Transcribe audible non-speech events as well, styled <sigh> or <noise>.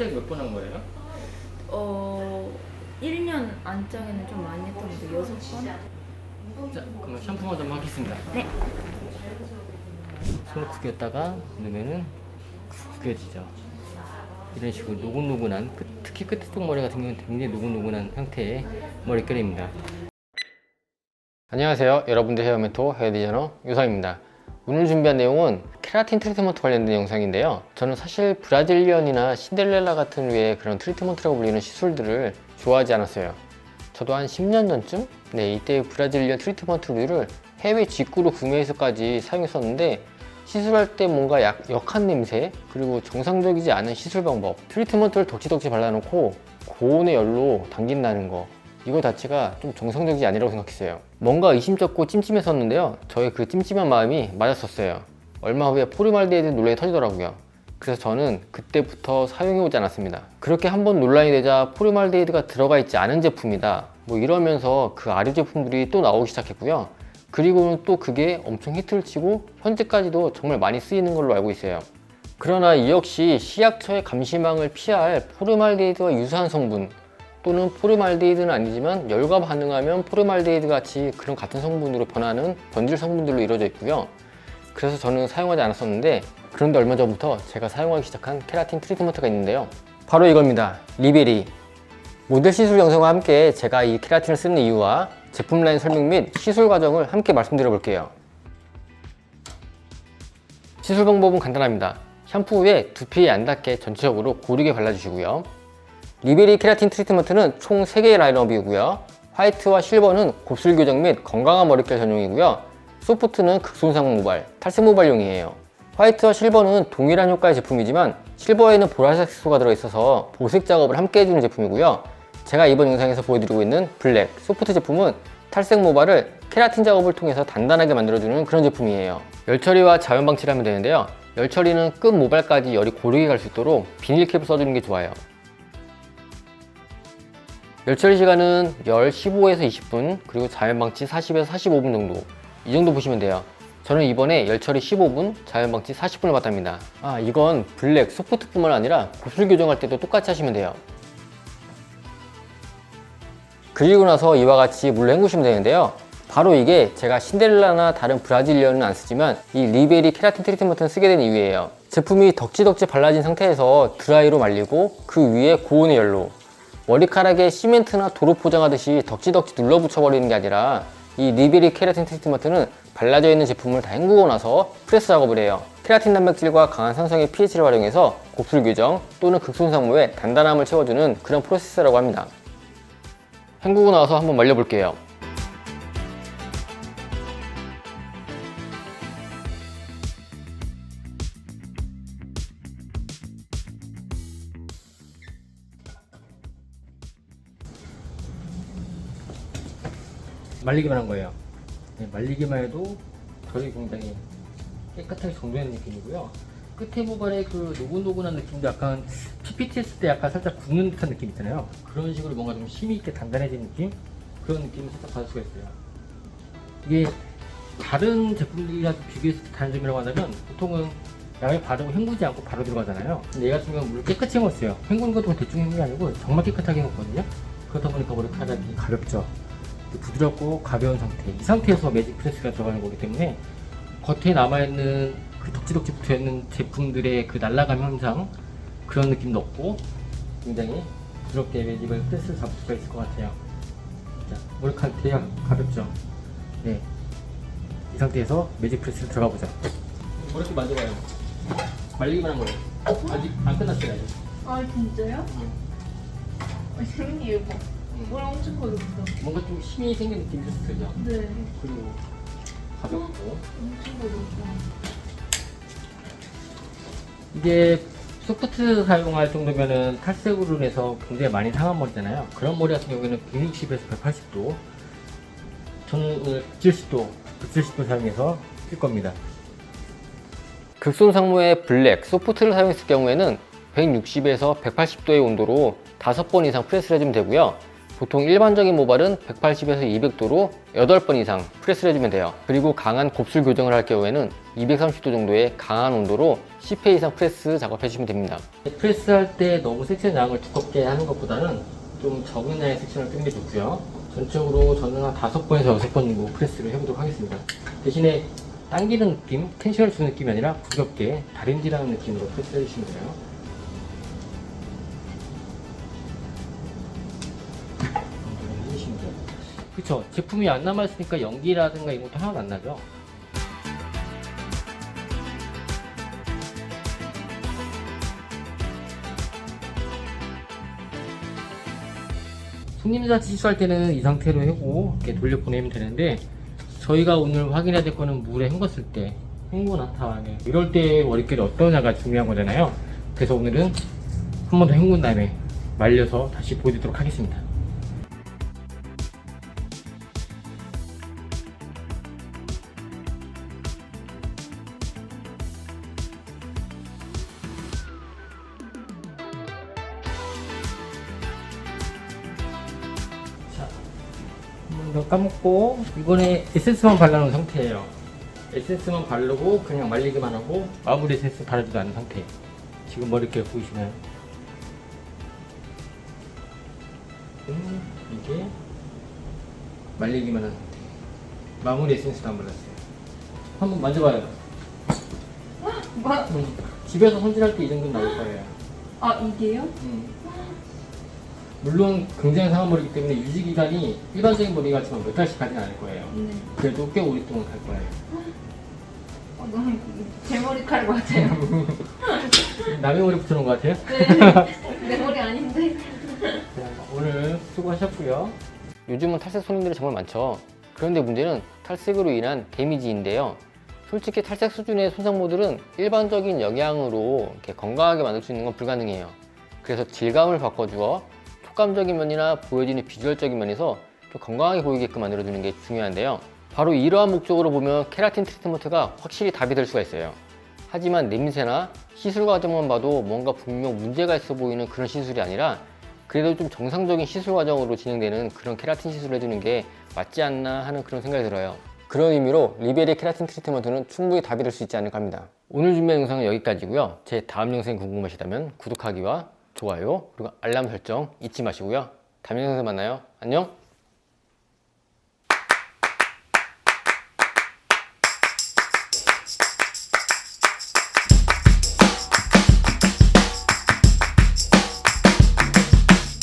탈색 몇 번 한 거예요? 어 1년 안짝에는 좀 많이 했던 것 같아요. 6번? 자, 그럼 샴푸 먼저 한번 하겠습니다. 네. 손을 구겼다가 누르면은 구겨지죠. 이런 식으로 노곤노곤한, 끝- 특히 끝에 쪽 머리 같은 경우는 굉장히 노곤노곤한 형태의 머릿결입니다. 안녕하세요. 여러분들 헤어 멘토 헤어 디자이너 유성입니다. 오늘 준비한 내용은 케라틴 트리트먼트 관련된 영상인데요. 저는 사실 브라질리언이나 신데렐라 같은 류의 그런 트리트먼트라고 불리는 시술들을 좋아하지 않았어요. 저도 한 10년 전쯤 네 이때 브라질리언 트리트먼트류를 해외 직구로 구매해서까지 사용했었는데 시술할 때 뭔가 약, 역한 냄새 그리고 정상적이지 않은 시술 방법 트리트먼트를 덕지덕지 발라놓고 고온의 열로 당긴다는 거 이거 자체가 좀 정상적이지 아니라고 생각했어요 뭔가 의심쩍고 찜찜했었는데요 저의 그 찜찜한 마음이 맞았었어요 얼마 후에 포르말데히드 논란이 터지더라고요 그래서 저는 그때부터 사용해오지 않았습니다. 그렇게 한번 논란이 되자 포르말데히드가 들어가 있지 않은 제품이다. 뭐 이러면서 그 아류 제품들이 또 나오기 시작했고요. 그리고는 또 그게 엄청 히트를 치고 현재까지도 정말 많이 쓰이는 걸로 알고 있어요. 그러나 이 역시 시약처의 감시망을 피할 포르말데히드와 유사한 성분 또는 포르말데히드는 아니지만 열과 반응하면 포르말데히드 같이 그런 같은 성분으로 변하는 변질 성분들로 이루어져 있고요. 그래서 저는 사용하지 않았었는데 그런데 얼마 전부터 제가 사용하기 시작한 케라틴 트리트먼트가 있는데요. 바로 이겁니다. 리베리. 모델 시술 영상과 함께 제가 이 케라틴을 쓰는 이유와 제품 라인 설명 및 시술 과정을 함께 말씀드려 볼게요. 시술 방법은 간단합니다. 샴푸 후에 두피에 안 닿게 전체적으로 고르게 발라주시고요 리베리 케라틴 트리트먼트는 총 3개의 라인업이고요 화이트와 실버는 곱슬 교정 및 건강한 머릿결 전용이고요 소프트는 극손상 모발, 탈색 모발용이에요. 화이트와 실버는 동일한 효과의 제품이지만 실버에는 보라색 색소가 들어있어서 보색 작업을 함께 해주는 제품이고요. 제가 이번 영상에서 보여드리고 있는 블랙, 소프트 제품은 탈색 모발을 케라틴 작업을 통해서 단단하게 만들어주는 그런 제품이에요. 열 처리와 자연 방치를 하면 되는데요. 열 처리는 끝 모발까지 열이 고르게 갈 수 있도록 비닐캡을 써주는 게 좋아요. 열 처리 시간은 열 15에서 20분, 그리고 자연 방치 40에서 45분 정도. 이 정도 보시면 돼요. 저는 이번에 열처리 15분, 자연방치 40분을 받답니다. 아, 이건 블랙, 소프트뿐만 아니라 곱슬 교정할 때도 똑같이 하시면 돼요. 그리고 나서 이와 같이 물로 헹구시면 되는데요. 바로 이게 제가 신데렐라나 다른 브라질리언은 안 쓰지만 이 리베리 케라틴 트리트먼트는 쓰게 된 이유예요. 제품이 덕지덕지 발라진 상태에서 드라이로 말리고 그 위에 고온의 열로 머리카락에 시멘트나 도로 포장하듯이 덕지덕지 눌러붙여버리는 게 아니라 이 리베리 케라틴 트리트먼트는 발라져 있는 제품을 다 헹구고 나서 프레스 작업을 해요. 케라틴 단백질과 강한 산성의 pH를 활용해서 곱슬 교정 또는 극손상모에 단단함을 채워주는 그런 프로세스라고 합니다. 헹구고 나서 한번 말려볼게요. 말리기만 한 거예요. 네, 말리기만 해도 결이 굉장히 깨끗하게 정돈된 느낌이고요. 끝에 모발의 그 노곤노곤한 느낌도 약간 PPT 했을 때 약간 살짝 굽는 듯한 느낌 있잖아요. 그런 식으로 뭔가 좀 힘이 있게 단단해진 느낌? 그런 느낌을 살짝 받을 수가 있어요. 이게 다른 제품들이랑 비교했을 때 다른 점이라고 하자면 보통은 양을 바르고 헹구지 않고 바로 들어가잖아요. 근데 얘 같은 경우는 물을 깨끗이 헹궜어요. 헹구는 것도 대충 헹구는 게 아니고 정말 깨끗하게 헹궜거든요. 그렇다 보니까 머리카락이 가볍죠. 부드럽고 가벼운 상태 이 상태에서 매직 프레스가 들어가는 거기 때문에 겉에 남아있는 그 덕지덕지 붙어있는 제품들의 그 날라감 현상 그런 느낌도 없고 굉장히 부드럽게 매직을 프레스를 잡을 수가 있을 것 같아요. 자, 되게 가볍죠? 네. 이 상태에서 매직 프레스를 들어가 보자. 머리카락 만져봐요. 말리기만 한 거예요. 아직 안 끝났어요 아직. 아 진짜요? 응. 아, 예 뻐. 머리 엄청 커졌어. 뭔가 좀 힘이 생긴 느낌이 좀 들죠 네. 그리고 가볍고 엄청 커졌어. 이게 소프트 사용할 정도면은 탈색으로 인해서 굉장히 많이 상한 머리잖아요. 그런 머리 같은 경우에는 160에서 180도, 저는 오늘 170도, 170도 사용해서 쓸 겁니다. 극손 상무의 블랙, 소프트를 사용했을 경우에는 160에서 180도의 온도로 5번 이상 프레스를 해주면 되고요. 보통 일반적인 모발은 180에서 200도로 8번 이상 프레스를 해주면 돼요. 그리고 강한 곱슬 교정을 할 경우에는 230도 정도의 강한 온도로 10회 이상 프레스 작업해 주시면 됩니다. 프레스 할 때 너무 섹션 양을 두껍게 하는 것보다는 좀 적은 양의 섹션을 뜨는 게 좋고요. 전적으로 저는 한 다섯 번에서 여섯 번 정도 프레스를 해보도록 하겠습니다. 대신에 당기는 느낌, 텐션을 주는 느낌이 아니라 부드럽게 다림질하는 느낌으로 프레스 해주시면 돼요. 그쵸. 제품이 안 남아있으니까 연기라든가 이런 것도 하나도 안 나죠. 손님들한테 실수할 때는 이 상태로 하고 이렇게 돌려보내면 되는데 저희가 오늘 확인해야 될 거는 물에 헹궜을 때 헹구나 다음에 이럴 때 머릿결이 어떠냐가 중요한 거잖아요 그래서 오늘은 한 번 더 헹군 다음에 말려서 다시 보여드리도록 하겠습니다 한 번더 감고 이번에 에센스만 발라놓은 상태예요. 에센스만 바르고 그냥 말리기만 하고 마무리 에센스 바르지도 않은 상태. 지금 머릿결 보이시나요? 음, 이게 말리기만 한 상태. 마무리 에센스도 안 발랐어요. 한번 만져봐요. 뭐? 음, 집에서 손질할 때 이 정도 나올 거예요. 아 이게요? 음. 물론 굉장히 상한 머리이기 때문에 유지 기간이 일반적인 머리 같지만 몇 달씩 가진 않을 거예요. 네. 그래도 꽤 오랫동안 갈 거예요. 어, 너무 제 머리카락 같아요. <laughs> 남의 머리 붙여놓은 것 같아요. 네. 내 머리 아닌데. 자, 오늘 수고하셨고요. 요즘은 탈색 손님들이 정말 많죠. 그런데 문제는 탈색으로 인한 데미지인데요. 솔직히 탈색 수준의 손상 모델은 일반적인 영양으로 이렇게 건강하게 만들 수 있는 건 불가능해요. 그래서 질감을 바꿔주어 촉감적인 면이나 보여지는 비주얼적인 면에서 좀 건강하게 보이게끔 만들어주는 게 중요한데요. 바로 이러한 목적으로 보면 케라틴 트리트먼트가 확실히 답이 될 수가 있어요. 하지만 냄새나 시술 과정만 봐도 뭔가 분명 문제가 있어 보이는 그런 시술이 아니라 그래도 좀 정상적인 시술 과정으로 진행되는 그런 케라틴 시술을 해주는 게 맞지 않나 하는 그런 생각이 들어요. 그런 의미로 리베리 케라틴 트리트먼트는 충분히 답이 될 수 있지 않을까 합니다. 오늘 준비한 영상은 여기까지고요. 제 다음 영상이 궁금하시다면 구독하기와 좋아요 그리고 알람 설정 잊지 마시고요. 다음 영상에서 만나요. 안녕!